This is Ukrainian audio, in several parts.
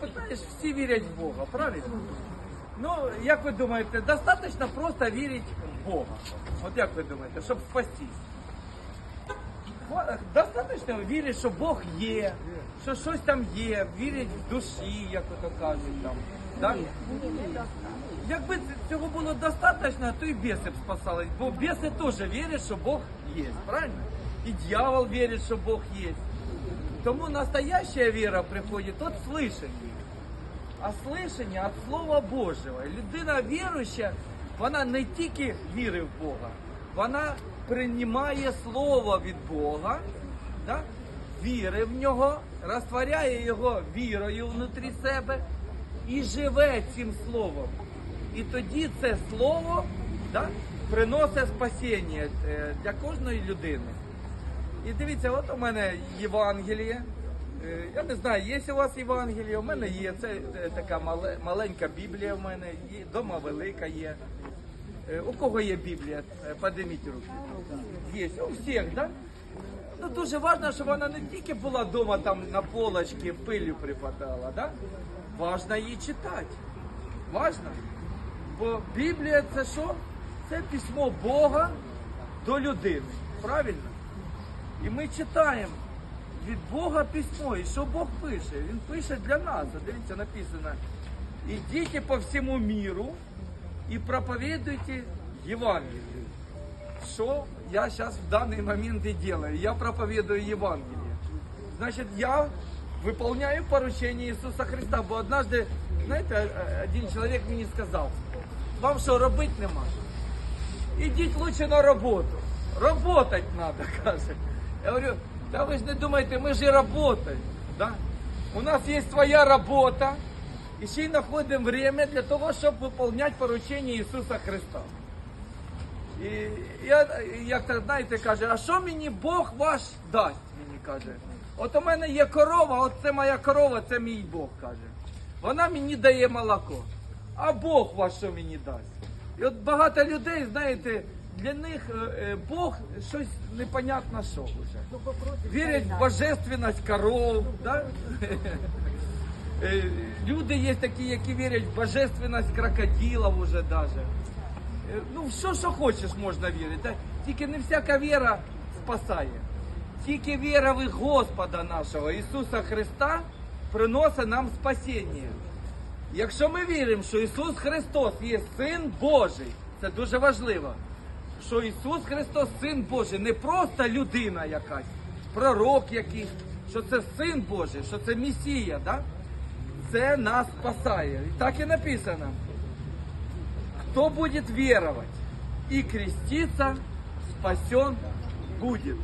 Питаєш, всі вірять в Бога, правильно? Ну, як ви думаєте, достатньо просто вірити в Бога? От як ви думаєте, щоб спастись? Достатньо вірити, що Бог є, що щось там є, вірять в душі, як ото кажуть там. Так? Якби цього було достатньо, то і біси б спасались. Бо біси теж вірять, що Бог є, правильно? І дьявол вірить, що Бог є. Тому настоящая вера приходит от слышания. А слышання від Слова Божого. Людина віруюча, вона не тільки вірить в Бога, вона приймає Слово від Бога, да? вірить в нього, розтворяє його вірою внутрі себе і живе цим словом. І тоді це слово да, приносить спасіння е, для кожної людини. І дивіться, от у мене Євангеліє. Е, Я не знаю, є у вас Євангеліє, у мене є. Це е, така маленька Біблія в мене, є, дома велика є. Е, У кого є Біблія? Подниміть руки. Є, у всіх, так? Ну, дуже важливо, щоб вона не тільки була вдома там на полочці, пилю припадала, да? Важно її читати. Важно. Бо Біблія це що? Це письмо Бога до людини. Правильно? І ми читаємо від Бога письмо. І що Бог пише? Він пише для нас. От Дивіться, написано. Ідіть по всьому міру і проповідуйте Євангеліє. Що я зараз в даний момент і делаю? Я проповідую Євангеліє. Значить, я выполняю поручение Ісуса Христа. Бо однажды, знаєте, э, один чоловік мені сказав, вам що робити нема? Ідіть лучше на роботу. Работать надо, каже. Я говорю, да ви ж не думаєте, ми ж і работаємо. Да? У нас є своя робота, і ще й знаходимо время для того, щоб виконувати поручення Ісуса Христа. І я, як то знаєте, каже, а що мені Бог ваш дасть? Мені каже. От у мене є корова, от це моя корова, це мій Бог каже. Вона мені дає молоко. А Бог ваш що мені дасть? І от багато людей, знаєте, для них е, е, Бог щось непонятно що вже. Вірять в божественність коров. Да? Е, Люди є такі, які вірять в божественність крокодилів уже даже. Ну, все, що хочеш, можна вірити. Та Тільки не всяка віра спасає. Тільки віра в Господа нашого Ісуса Христа приносить нам спасіння. Якщо ми віримо, що Ісус Христос є Син Божий, це дуже важливо. Що Ісус Христос Син Божий, не просто людина якась, пророк якийсь, що це Син Божий, що це Месія, да? це нас спасає. І так і написано. Кто будет веровать и креститься, спасен будет.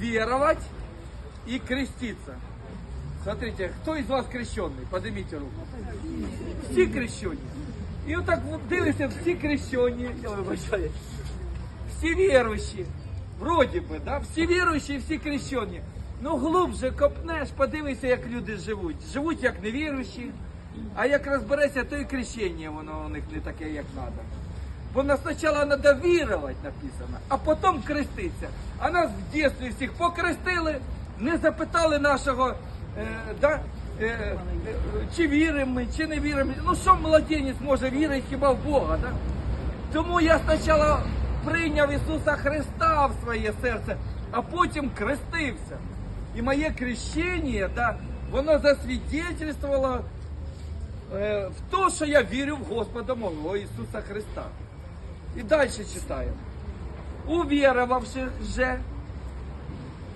Веровать и креститься. Смотрите, кто из вас крещенный? Поднимите руку. Всі крещені. І отак от дивишся, всі крещені, я вибачаю, всі віруючі. Вроді би, да? всі віруючі всі крещені. Ну глубже копнеш, подивися, як люди живуть. Живуть як невіруючі, а як розберешся, то і крещення воно у них не таке, як треба. Бо нас спочатку треба вірувати, написано, а потім креститися. А нас в дитинстві всіх покрестили, не запитали нашого, е, да, е, е, чи віримо ми, чи не віримо. Ну що младенець може вірити хіба в Бога? Да? Тому я спочатку прийняв Ісуса Христа в своє серце, а потім крестився. І моє крещення, да, воно засвідчилствувало е, в те, що я вірю в Господа мого Ісуса Христа. І далі читаємо. Уверовавших же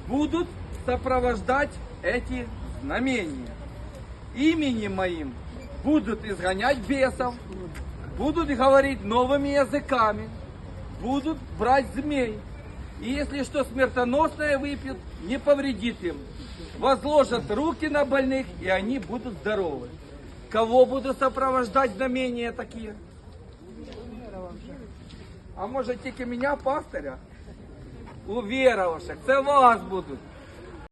будут сопровождать эти знамения. Именем моим будут изгонять бесов, будут говорить новыми языками, будут брать змей. И если что смертоносное выпьют, не повредит им. Возложат руки на больных, и они будут здоровы. Кого будут сопровождать знамения такие? А може тільки мене, пастиря? Увіровавших, це вас будуть.